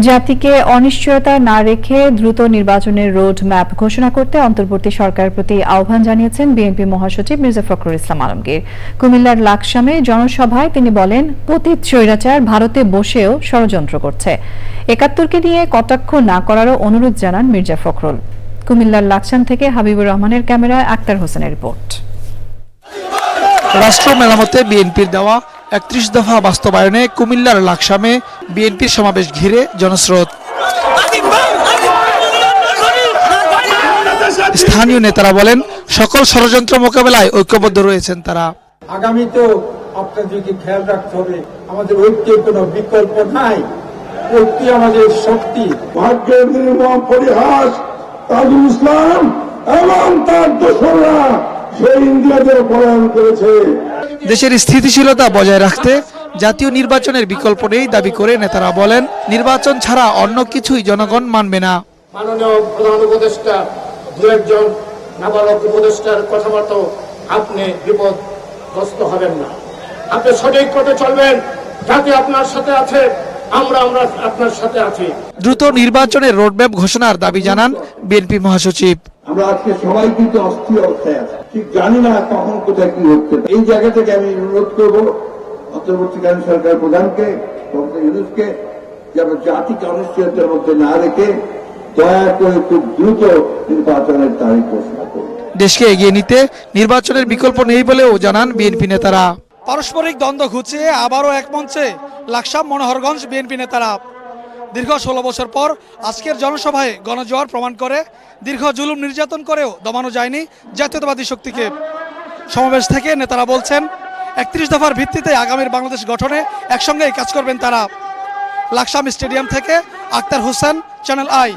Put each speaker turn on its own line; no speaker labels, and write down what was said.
জাতিকে অনিশ্চয়তা না রেখে দ্রুত নির্বাচনের রোড ম্যাপ ঘোষণা করতে অন্তর্বর্তী সরকারের প্রতি আহ্বান জানিয়েছেন বিএনপি মহাসচিব মির্জা ফখরুল ইসলাম আলমগীর। কুমিল্লার লাকসামে জনসভায় তিনি বলেন, পতিত স্বৈরাচার ভারতে বসেও ষড়যন্ত্র করছে। একাত্তরকে নিয়ে কটাক্ষ না করারও অনুরোধ জানান মির্জা ফখরুল। কুমিল্লার লাকসাম থেকে হাবিবুর রহমানের ক্যামেরায় আক্তার হোসেনের রিপোর্ট।
রাষ্ট্র মেরামতে বিএনপির দেওয়া একত্রিশ দফা বাস্তবায়নে কুমিল্লার লাকসামে বিএনপির সমাবেশ ঘিরে জনস্রোত। স্থানীয় নেতারা বলেন, সকল ষড়যন্ত্র মোকাবেলায় ঐক্যবদ্ধ রয়েছেন তারা।
আগামীতেও আপনাদেরকে খেয়াল রাখতে হবে? আমাদের ঐক্যের কোনো বিকল্প নাই। ঐক্য আমাদের শক্তি,
ভাগ্যের নির্মম পরিহাস, তাজুল ইসলাম এবং তার দোসররা সেই ইন্ডিয়াদের পলায়ন করেছে।
দেশের স্থিতিশীলতা বজায় রাখতে জাতীয় নির্বাচনের বিকল্প নেই দাবি করে নেতারা বলেন, নির্বাচন ছাড়া অন্য কিছুই জনগণ মানবে না।
উপদেষ্টা কথাবার্তা আপনি হবেন না। আপনি সঠিক পথে চলবেন, যাতে আপনার সাথে আছে আমরা আমরা আপনার সাথে আছি।
দ্রুত নির্বাচনের রোডম্যাপ ঘোষণার দাবি জানান বিএনপি মহাসচিব।
আমরা আজকে সবাই কিন্তু অস্থির অবস্থায় আছি। ঠিক জানি না কখন কোথায় কি হচ্ছে। এই জায়গা থেকে আমি অনুরোধ করব অন্তর্বর্তীকালীন সরকার প্রধানকে ডক্টর ইউনুসকে যে আমরা জাতিকে অনিশ্চয়তার মধ্যে না রেখে দয়া করে খুব দ্রুত নির্বাচনের তারিখ ঘোষণা করুন।
দেশকে এগিয়ে নিতে নির্বাচনের বিকল্প নেই বলেও জানান বিএনপি নেতারা। পারস্পরিক দ্বন্দ্ব ঘুচিয়ে আবারও এক মঞ্চে লাকসাম মনোহরগঞ্জ বিএনপি নেতারা। দীর্ঘ ষোলো বছর পর আজকের জনসভায় গণজোয়ার প্রমাণ করে দীর্ঘ জুলুম নির্যাতন করেও দমানো যায়নি জাতীয়তাবাদী শক্তিকে। সমাবেশ থেকে নেতারা বলছেন, একত্রিশ দফার ভিত্তিতে আগামীর বাংলাদেশ গঠনে একসঙ্গেই কাজ করবেন তারা। লাকসাম স্টেডিয়াম থেকে আক্তার হোসেন, চ্যানেল আই।